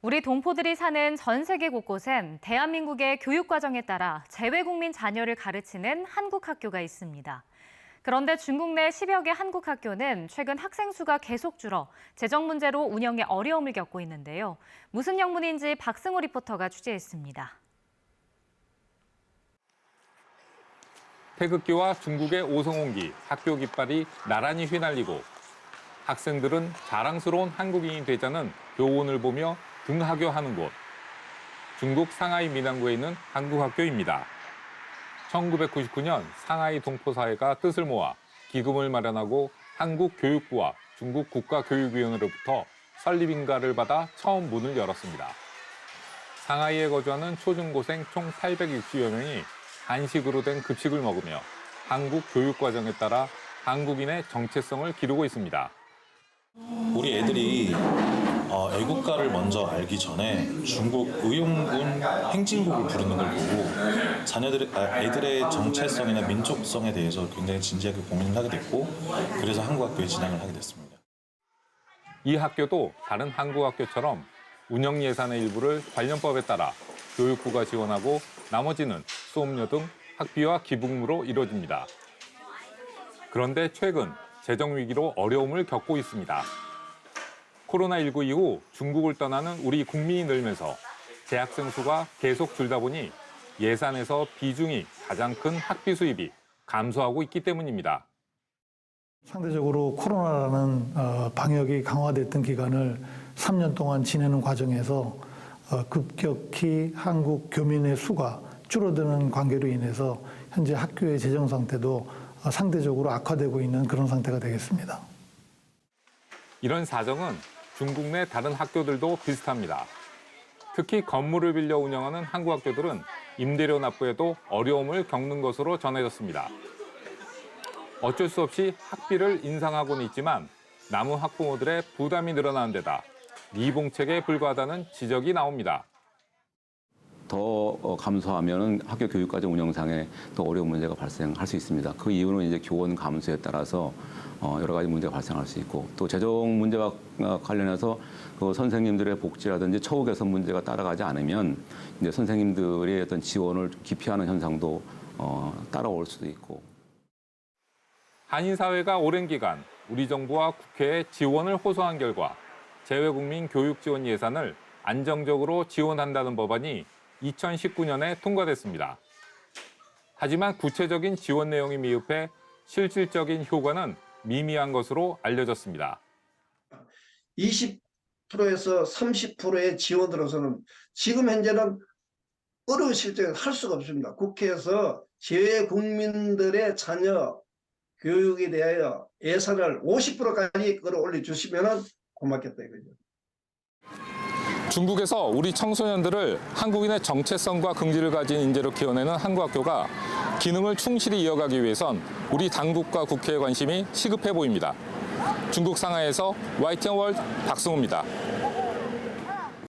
우리 동포들이 사는 전 세계 곳곳엔 대한민국의 교육 과정에 따라 재외국민 자녀를 가르치는 한국 학교가 있습니다. 그런데 중국 내 10여 개 한국 학교는 최근 학생 수가 계속 줄어 재정 문제로 운영에 어려움을 겪고 있는데요. 무슨 영문인지 박승호 리포터가 취재했습니다. 태극기와 중국의 오성홍기, 학교 깃발이 나란히 휘날리고 학생들은 자랑스러운 한국인이 되자는 교훈을 보며 등하교하는 곳. 중국 상하이 미남구에 있는 한국 학교입니다. 1999년 상하이 동포사회가 뜻을 모아 기금을 마련하고 한국교육부와 중국 국가교육위원회로부터 설립인가를 받아 처음 문을 열었습니다. 상하이에 거주하는 초중고생 총 860여 명이 한식으로 된 급식을 먹으며 한국 교육 과정에 따라 한국인의 정체성을 기르고 있습니다. 우리 애들이 어, 애국가를 먼저 알기 전에 중국 의용군 행진곡을 부르는 걸 보고 자녀들 아, 애들의 정체성이나 민족성에 대해서 굉장히 진지하게 고민을 하게 됐고 그래서 한국 학교에 진학을 하게 됐습니다. 이 학교도 다른 한국 학교처럼 운영 예산의 일부를 관련법에 따라 교육부가 지원하고 나머지는 수업료 등 학비와 기부금으로 이루어집니다. 그런데 최근 재정 위기로 어려움을 겪고 있습니다. 코로나19 이후 중국을 떠나는 우리 국민이 늘면서 재학생 수가 계속 줄다 보니 예산에서 비중이 가장 큰 학비 수입이 감소하고 있기 때문입니다. 상대적으로 코로나라는 어, 방역이 강화됐던 기간을 3년 동안 지내는 과정에서 어, 급격히 한국 교민의 수가 줄어드는 관계로 인해서 현재 학교의 재정 상태도 어, 상대적으로 악화되고 있는 그런 상태가 되겠습니다. 이런 사정은 중국 내 다른 학교들도 비슷합니다. 특히 건물을 빌려 운영하는 한국 학교들은 임대료 납부에도 어려움을 겪는 것으로 전해졌습니다. 어쩔 수 없이 학비를 인상하고는 있지만 남은 학부모들의 부담이 늘어나는 데다 미봉책에 불과하다는 지적이 나옵니다. 더 어, 감소하면 학교 교육과정 운영상에 더 어려운 문제가 발생할 수 있습니다. 그 이유는 이제 교원 감소에 따라서 어, 여러 가지 문제가 발생할 수 있고 또 재정 문제와 어, 관련해서 그 선생님들의 복지라든지 처우 개선 문제가 따라가지 않으면 이제 선생님들의 어떤 지원을 기피하는 현상도 어, 따라올 수도 있고 한인 사회가 오랜 기간 우리 정부와 국회에 지원을 호소한 결과 재외국민 교육 지원 예산을 안정적으로 지원한다는 법안이 2019년에 통과됐습니다. 하지만 구체적인 지원 내용이 미흡해 실질적인 효과는 미미한 것으로 알려졌습니다. 20%에서 30%의 지원으로서는 지금 현재는 어려운 실정에 할 수가 없습니다. 국회에서 재외 국민들의 자녀 교육에 대하여 예산을 50%까지 끌어올려 주시면 고맙겠다 이거죠. 중국에서 우리 청소년들을 한국인의 정체성과 긍지를 가진 인재로 키워내는 한국 학교가 기능을 충실히 이어가기 위해선 우리 당국과 국회의 관심이 시급해 보입니다. 중국 상하이에서 YTN 월드 박승호입니다.